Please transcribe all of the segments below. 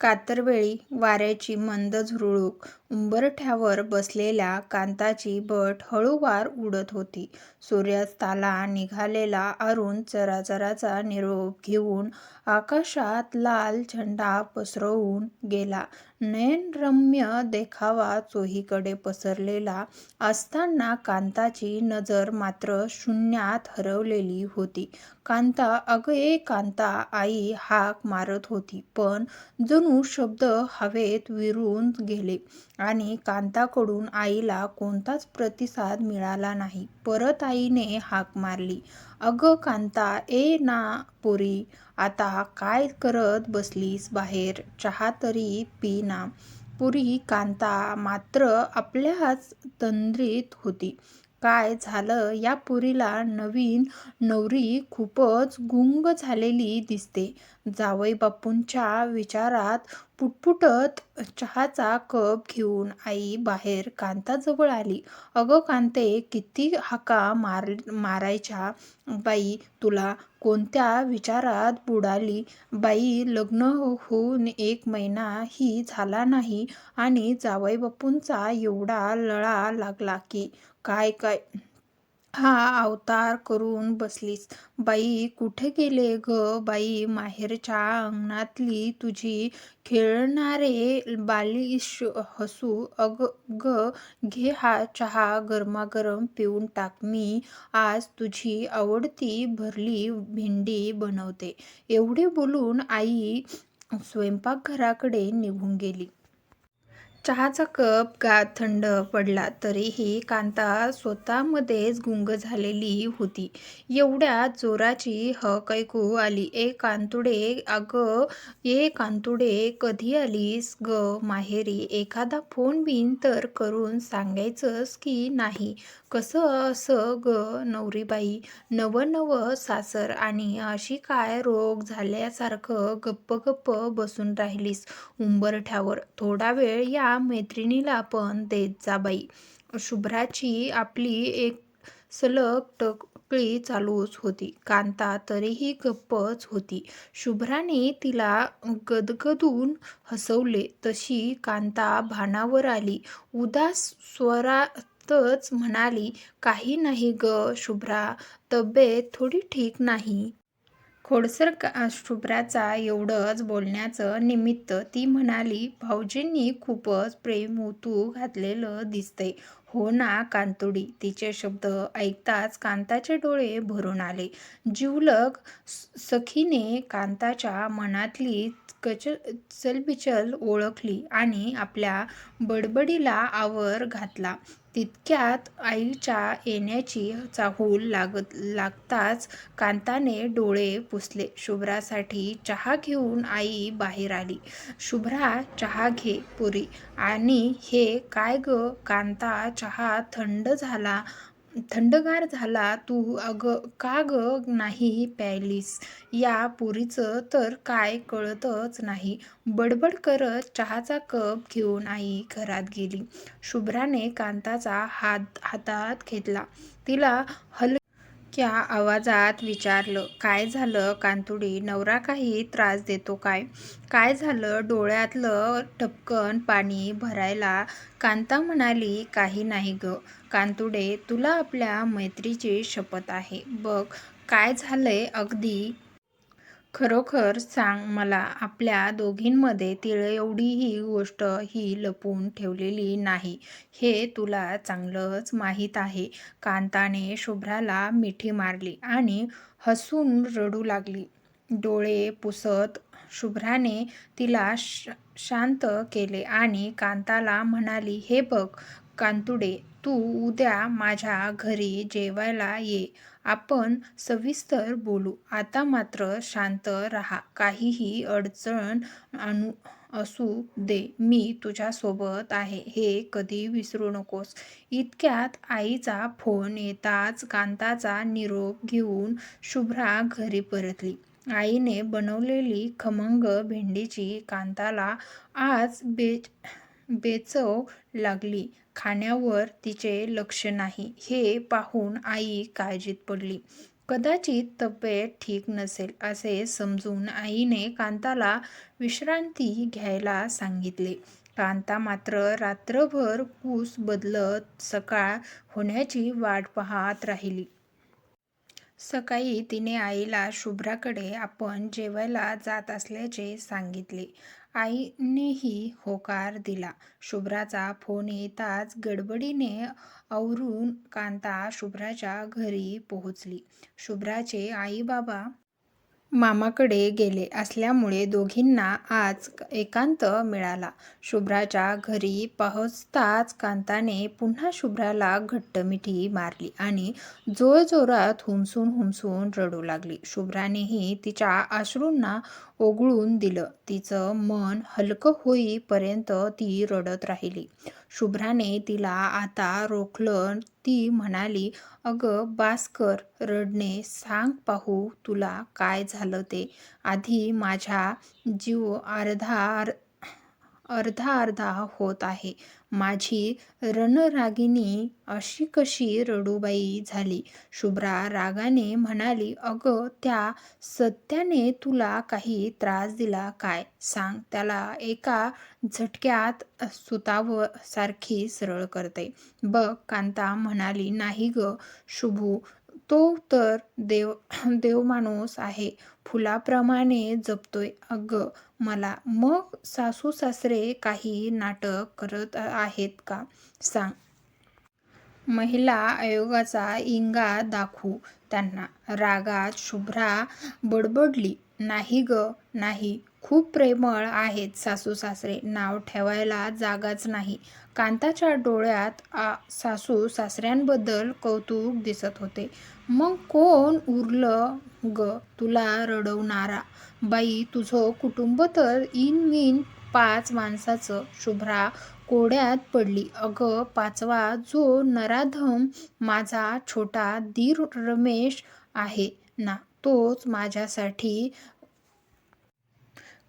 कातरवेळी वाऱ्याची मंद झुरळूक उंबरठ्यावर बसलेल्या कांताची बट हळूवार उडत होती. सूर्यास्ताला निघालेला अरुण चराचराचा निरोप घेऊन आकाशात लाल झेंडा पसरवून गेला. नयनरम्य देखावा चोहीकडे पसरलेला असताना कांताची नजर मात्र शून्यात हरवलेली होती. कांता अगं कांता आई हाक मारत होती पण जणू शब्द हवेत विरून गेले आणि कांताकडून आईला कोणताच प्रतिसाद मिळाला नाही. परत आईने हाक मारली अगं कांता ए ना पोरी, आता काय करत बसलीस बाहेर चहा तरी पी ना. पुरी कांता मात्र आपल्याच तंद्रीत होती. काय झालं या पोरीला नवीन नवरी खूपच गुंग झालेली दिसते. जावईबापूंच्या विचारात पुटपुटत चहाचा कप घेऊन आई बाहेर कांताजवळ आली. अगं कांते किती हाका मार मारायच्या बाई तुला कोणत्या विचारात बुडाली बाई लग्न होऊन एक महिना ही झाला नाही आणि जावईबापूंचा एवढा लळा लागला की काय काय हा अवतार करून बसलीस. बाई कुठे गेले ग? बाई माहेरच्या अंगणातली तुझी खेळणारे बालिश हसू. अग ग घे हा चहा गरमागरम पिऊन टाक. मी आज तुझी आवडती भरली भेंडी बनवते. एवढे बोलून आई स्वयंपाकघराकडे निघून गेली. चहाचा कप का थंड पडला तरीही कांता स्वतःमध्येच गुंग झालेली होती. एवढ्या जोराची हक ऐकू आली. ए कांतुडे अगं ये कांतुडे कधी आलीस ग माहेरी? एखादा फोन बिन तर करून सांगायचंस की नाही? कसं असं गं नवरीबाई नवं नवं सासर आणि अशी काय रोग झाल्यासारखं गप्प गप्प बसून राहिलीस उंबरठ्यावर थोडा वेळ या मैत्रिणीला पण देत जा बाई शुभ्राची आपली एक सलग टकली चालूच होती. कांता तरीही गप्पच होती. शुभ्राने तिला गदगदून हसवले तशी कांता भानावर आली. उदास स्वरा तच म्हणाली काही नाही ग शुभ्रा तब्येत थोडी ठीक नाही. खोडसर का शुभ्राचा एवढंच बोलण्याचं निमित्त ती म्हणाली भाऊजींनी खूपच प्रेम होतू घातलेलं दिसतंय हो ना कांतुडी तिचे शब्द ऐकताच कांताचे डोळे भरून आले. जिवलग सखीने कांताच्या मनातली कच चलबिचल ओळखली आणि आपल्या बडबडीला आवर घातला. तितक्यात आईच्या येण्याची चाहूल लागताच कांताने डोळे पुसले. शुभ्रासाठी चहा घेऊन आई बाहेर आली. शुभ्रा चहा घे पुरी आणि हे काय ग कांता चहा थंड झाला थंडगार झाला तू अग का ग नाही प्यायलीस या पोरीचं तर काय कळतच नाही बडबड करत चहाचा कप घेऊन आई घरात गेली. शुभ्राने कांताचा हात हातात घेतला. तिला हल हलक्या आवाजात विचारलं काय झालं? कांतुडी नवरा काही त्रास देतो काय? काय झालं? डोळ्यातलं टपकन पाणी भरायला कांता म्हणाली काही नाही गं. कांतुडे तुला आपल्या मैत्रीची शपथ आहे. बघ काय झालंय अगदी खरोखर सांग मला आपल्या दोघींमध्ये तिळएवढीही गोष्ट ही लपवून ठेवलेली नाही हे तुला चांगलंच माहीत आहे. कांताने शुभ्राला मिठी मारली आणि हसून रडू लागली. डोळे पुसत शुभ्राने तिला शांत केले आणि कांताला म्हणाली हे बघ कांतुडे तू उद्या माझ्या घरी जेवायला ये आपण सविस्तर बोलू. आता मात्र शांत राहा काहीही अडचण असू दे मी तुझ्यासोबत आहे हे कधी विसरू नकोस. इतक्यात आईचा फोन येताच कांताचा निरोप घेऊन शुभ्रा घरी परतली. आईने बनवलेली खमंग भेंडीची कांताला आज बेचव लागली. खाण्यावर तिचे लक्ष नाही हे पाहून आई काळजीत पडली. कदाचित तब्येत ठीक नसेल असे समजून आईने कांताला विश्रांती घ्यायला सांगितले. कांता मात्र रात्रभर कूस बदलत सकाळ होण्याची वाट पाहत राहिली. सकाळी तिने आईला शुभ्राकडे आपण जेवायला जात असल्याचे सांगितले. आईनेही होकार दिला. शुभ्राचा फोन येताच गडबडीने आवरून कांता शुभ्राच्या घरी पोहोचली. शुभ्राचे आई-बाबा मामाकडे गेले असल्यामुळे दोघींना आज एकांत मिळाला. शुभ्राच्या घरी पोहोचताच कांताने पुन्हा शुभ्राला घट्ट मिठी मारली आणि जोरजोरात हुमसून हुमसून रडू लागली. शुभ्रानेही तिच्या अश्रूंना ओघळून दिलं. तिचं मन हलकं होईपर्यंत ती रडत राहिली. शुभ्राने तिला आता रोखलं. ती म्हणाली, अगं बास कर रडणे. सांग पाहू तुला काय झालं ते. आधी माझा जीव अर्धा अर्धा अर्धा होत आहे. माझी रणरागिणी अशी कशी रडूबाई झाली? शुभ्रा रागाने म्हणाली, अगं त्या सत्याने तुला काही त्रास दिला काय? सांग त्याला एका झटक्यात सुताव सारखी सरळ करते. बघ कांता म्हणाली, नाही ग शुभू, तो तर देव देवमाणूस आहे. फुलाप्रमाणे जपतोय अगं मला. मग सासू-सासरे काही नाटक करत आहेत का? सांग. महिला आयोगाचा इंगा दाखवू त्यांना. रागात शुभ्रा बडबडली. नाही गं नाही. खूप प्रेमळ आहेत सासू-सासरे. नाव ठेवायला जागाच नाही. कांताच्या डोळ्यात सासू-सासऱ्यांबद्दल कौतुक दिसत होते. मग कोण उरलं ग तुला रडवणारा? बाई तुझं कुटुंब तर इन मिन पाच माणसाचं शुभ्रा कोड्यात पडली. अगं पाचवा जो नराधम माझा छोटा दीर रमेश आहे ना तोच माझ्यासाठी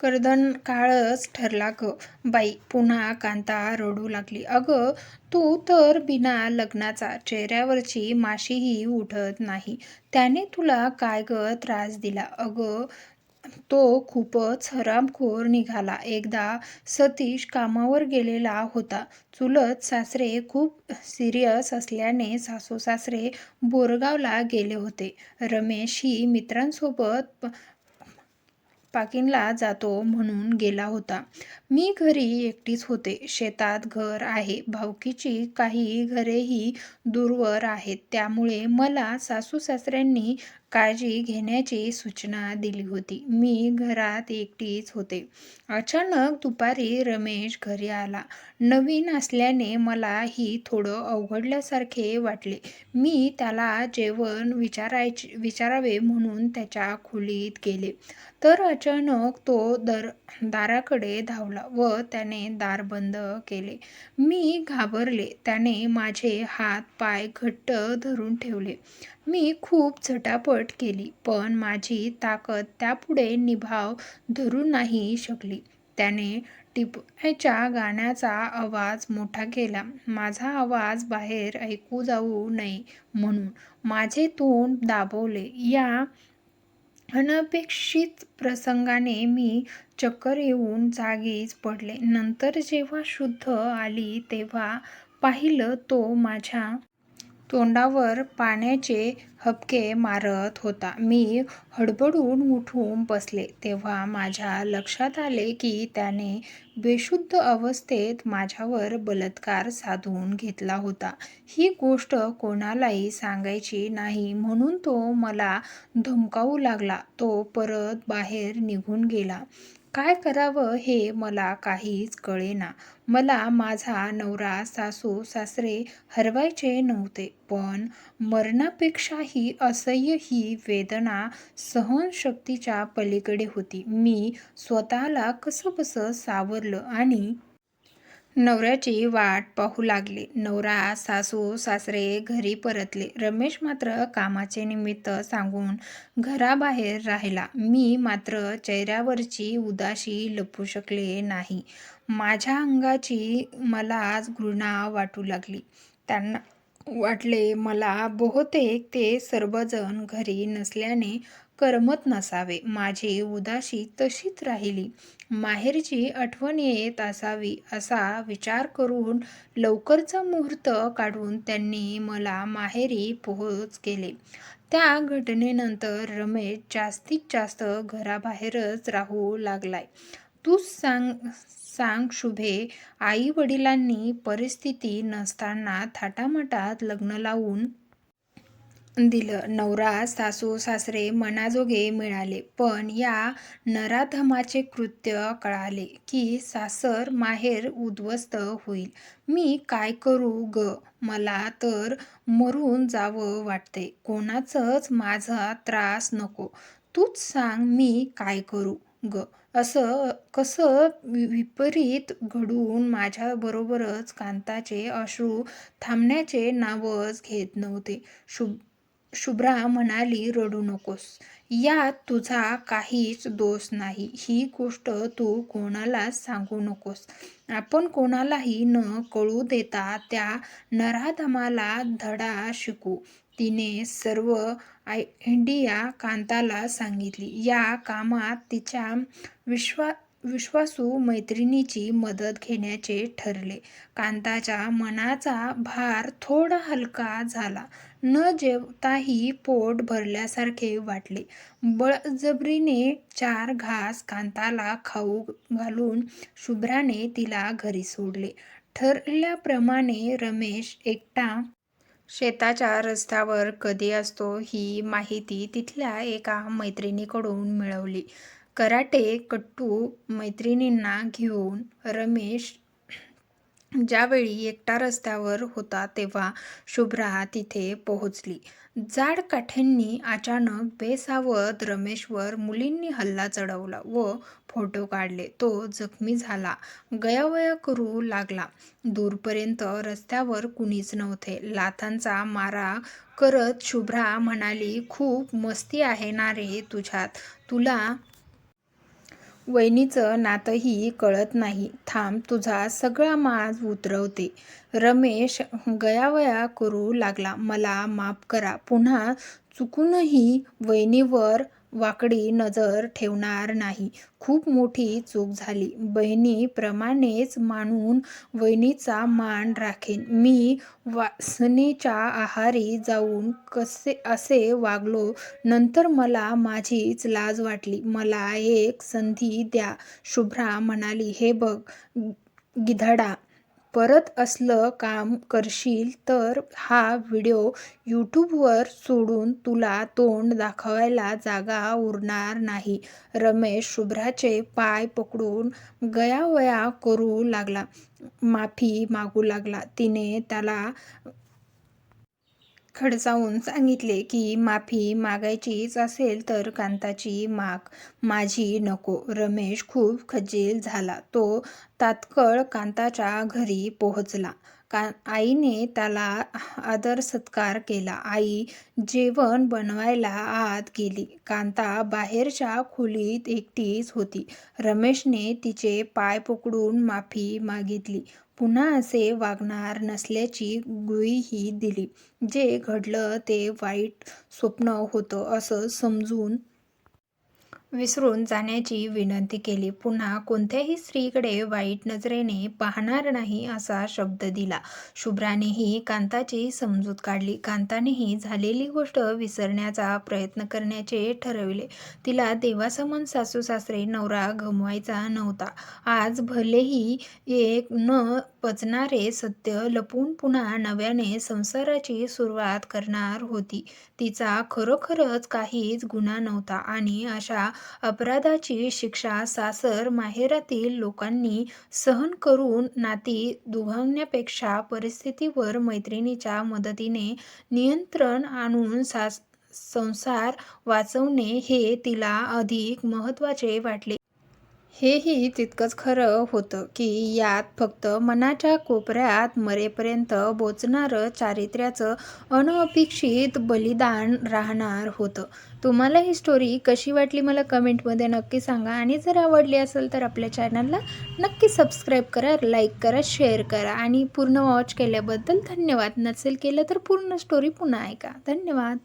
कर्दनकाळच ठरला ग बाई. पुन्हा कांता रडू लागली. अगं तू तर बिना लग्नाचा. चेहऱ्यावरची माशीही उठत नाही. त्याने तुला काय ग त्रास दिला? अगं तो खूपच हरामखोर निघाला. एकदा सतीश कामावर गेलेला होता. चुलत सासरे खूप सिरियस असल्याने सासू-सासरे बोरगावला गेले होते. रमेश ही मित्रांसोबत पार्किंगला जातो म्हणून गेला होता. मी घरी एकटीच होते. शेतात घर आहे. भावकीची काही घरेही दूरवर आहेत. त्यामुळे मला सासू-सासऱ्यांनी काळजी घेण्याची सूचना दिली होती. मी घरात एकटीच होते. अचानक दुपारी रमेश घरी आला. नवीन असल्याने मला ही थोडं अवघडल्यासारखे वाटले. मी त्याला जेवण विचारायचे विचारावे म्हणून त्याच्या खोलीत गेले तर अचानक तो दर दाराकडे धावला व त्याने दार बंद केले. मी घाबरले. त्याने माझे हात-पाय घट्ट धरून ठेवले. मी खूप झटापट केली पण माझी ताकद त्यापुढे निभाव धरू नाही शकली. त्याने टिपवायच्या गाण्याचा आवाज मोठा केला. माझा आवाज बाहेर ऐकू जाऊ नये म्हणून माझे तोंड दाबवले. या अनपेक्षित प्रसंगाने मी चक्कर येऊन जागीच पडले. नंतर जेव्हा शुद्ध आली तेव्हा पाहिलं तो माझ्या तोंडावर पाण्याचे हबके मारत होता. मी हडबडून उठून बसले तेव्हा माझ्या लक्षात आले की त्याने बेशुद्ध अवस्थेत माझ्यावर बलात्कार साधून घेतला होता. ही गोष्ट कोणालाही सांगायची नाही म्हणून तो मला धमकावू लागला. तो परत बाहेर निघून गेला. काय करावं हे मला काहीच कळेना. मला माझा नवरा, सासू-सासरे हरवायचे नव्हते पण मरणापेक्षाही असह्य ही वेदना सहनशक्तीच्या पलीकडे होती. मी स्वतःला कसं कसं सावरलं आणि नवऱ्याची वाट पाहू लागली नवरा, सासू-सासरे घरी परतले. रमेश मात्र कामाचे निमित्त सांगून घराबाहेर राहिला. मी मात्र चेहऱ्यावरची उदाशी लपू शकले नाही. माझ्या अंगाची मलाच घृणा वाटू लागली. त्यांना वाटले मला बहुतेक ते सर्वजण घरी नसल्याने करमत नसावे. माझी उदाशी तशीच राहिली. माहेरची आठवण येत असावी असा विचार करून लवकरचा मुहूर्त काढून त्यांनी मला माहेरी पोहोच केले. त्या घटनेनंतर रमेश जास्तीत जास्त घराबाहेरच राहू लागलाय. तूच सांग शुभे, आई वडिलांनी परिस्थिती नसताना थाटामाटात लग्न लावून दिलं. नवरा सासू सासरे मनाजोगे मिळाले. पण या नराधमाचे कृत्य कळाले की सासर माहेर उद्ध्वस्त होईल. मी काय करू ग मला तर मरून जावं वाटते कोणाचंच माझा त्रास नको. तूच सांग मी काय करू ग. असं कसं विपरीत घडून माझ्याबरोबरच कांताचे अश्रू थांबण्याचे नावच घेत नव्हते. शुभ शुभ्रा म्हणाली रडू नकोस. यात तुझा काहीच दोष नाही. ही गोष्ट तू कोणाला सांगू नकोस. आपण कोणालाही न कळू देता त्या नराधमाला धडा शिकू तिने सर्व आयडिया कांताला सांगितली. या कामात तिच्या विश्वा विश्वासू मैत्रिणीची मदत घेण्याचे ठरले. कांताच्या मनाचा भार थोडा हलका झाला. न जेवताही पोट भरल्यासारखे वाटले. बळजबरीने चार घास कांताला खाऊ घालून शुभ्राने तिला घरी सोडले. ठरल्याप्रमाणे रमेश एकटा शेताच्या रस्त्यावर कधी असतो ही माहिती तिथल्या एका मैत्रिणीकडून मिळवली. कराटे-कट्टू मैत्रिणींना घेऊन रमेश ज्यावेळी एकटा रस्त्यावर होता तेव्हा शुभ्रा तिथे पोहोचली. जाड काठ्यांनी अचानक बेसावत रमेशवर मुलींनी हल्ला चढवला व फोटो काढले. तो जखमी झाला. गयावया करू लागला. दूरपर्यंत रस्त्यावर कुणीच नव्हते. लाथांचा मारा करत शुभ्रा म्हणाली खूप मस्ती आहे ना रे तुझ्यात. तुला वहिनीचं नातंही कळत नाही. थांब तुझा सगळा माज उतरवते. रमेश गयावया करू लागला. मला माफ करा. पुन्हा चुकूनही वहिनीवर वाकडी नजर ठेवणार नाही. खूप मोठी चूक झाली. बहिणीप्रमाणेच मानून वहिनीचा मान राखेन. मी वासनेच्या आहारी जाऊन कसे असे वागलो नंतर मला माझीच लाज वाटली. मला एक संधी द्या. शुभ्रा म्हणाली हे बघ गिधाडा, परत असलं काम करशील तर हा व्हिडिओ यूट्यूबवर सोडून तुला तोंड दाखवायला जागा उरणार नाही. रमेश शुभ्राचे पाय पकडून गयावया करू लागला. माफी मागू लागला. तिने त्याला खडसावून सांगितले की माफी मागायचीच असेल तर कांताची माग, माझी नको. रमेश खूप खजील झाला. तो तात्कळ कांताच्या घरी पोहोचला. का आईने त्याला आदरसत्कार केला. आई जेवण बनवायला आत गेली. कांता बाहेरच्या खोलीत एकटीच होती. रमेशने तिचे पाय पकडून माफी मागितली. पुन्हा असे वागणार नसल्याची गुईही दिली. जे घडलं ते वाईट स्वप्न होतं असं समजून विसरून जाण्याची विनंती केली. पुन्हा कोणत्याही स्त्रीकडे वाईट नजरेने पाहणार नाही असा शब्द दिला. शुभ्रानेही कांताची समजूत काढली. कांतानेही झालेली गोष्ट विसरण्याचा प्रयत्न करण्याचे ठरविले तिला देवासमान सासू सासरे नवरा गमवायचा नव्हता. आज भलेही एक न पचणारे सत्य लपवून पुन्हा नव्याने संसाराची सुरुवात करणार होती. तिचा खरोखरच काहीच गुन्हा नव्हता आणि अशा अपराधाची शिक्षा सासर माहेरातील लोकांनी सहन करून नाती दुभावण्यापेक्षा परिस्थितीवर मैत्रिणीच्या मदतीने नियंत्रण आणून संसार वाचवणे हे तिला अधिक महत्त्वाचे वाटले. हेही तितकंच खरं होतं की यात फक्त मनाच्या कोपऱ्यात मरेपर्यंत बोचणारं चारित्र्याचं अनपेक्षित बलिदान राहणार होतं. तुम्हाला ही स्टोरी कशी वाटली मला कमेंटमध्ये नक्की सांगा आणि जर आवडली असेल तर आपल्या चॅनलला नक्की सबस्क्राईब करा लाईक करा शेअर करा आणि पूर्ण वॉच केल्याबद्दल धन्यवाद. नसेल केलं तर पूर्ण स्टोरी पुन्हा ऐका. धन्यवाद.